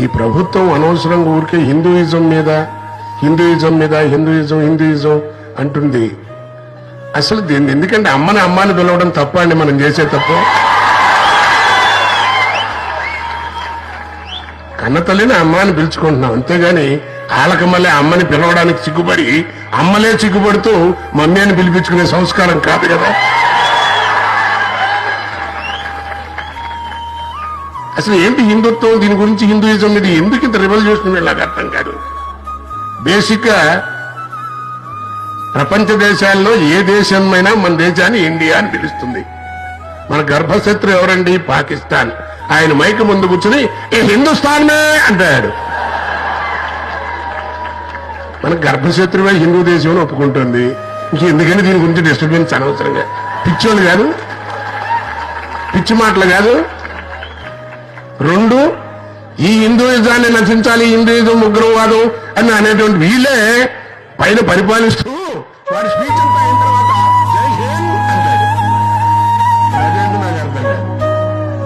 ఈ ప్రభుత్వం అనవసరంగా ఊరికే హిందూయిజం మీద హిందూయిజం మీద హిందూయిజం హిందూయిజం అంటుంది. అసలు దీన్ని ఎందుకంటే అమ్మని అమ్మాని పిలవడం తప్ప అండి మనం చేసే తప్పు? కన్నతల్లిని అమ్మని అమ్మాని పిలుచుకుంటున్నాం. అంతేగాని ఆలక మళ్ళీ అమ్మని పిలవడానికి సిగ్గుపడి అమ్మలే సిగ్గుపడుతూ మమ్మీ అని పిలిపించుకునే సంస్కారం కాదు కదా? అసలు ఏంటి హిందుత్వం? దీని గురించి హిందూయిజం మీద ఎందుకు ఇంత రివల్యూషన్ వీళ్ళకి అర్థం కాదు. బేసిక్గా ప్రపంచ దేశాల్లో ఏ దేశమైనా మన దేశాన్ని ఇండియా అని పిలుస్తుంది. మన గర్భశత్రు ఎవరండి? పాకిస్తాన్. ఆయన మైక్ ముందు కూర్చుని హిందుస్థాన్ అంటాడు. మన గర్భశత్రువే హిందూ దేశం అని ఒప్పుకుంటుంది. ఇంక ఎందుకని దీని గురించి డిస్టర్బెన్స్ అనవసరంగా? పిచ్చోళ్ళు కాదు. పిచ్చి మాటలు కాదు. రెండు ఈ హిందూయిజాన్ని నశించాలి హిందూయిజం ఉగ్రవాదం అని అనేటువంటి వీళ్ళే పైన పరిపాలిస్తూ వారి స్పీచ్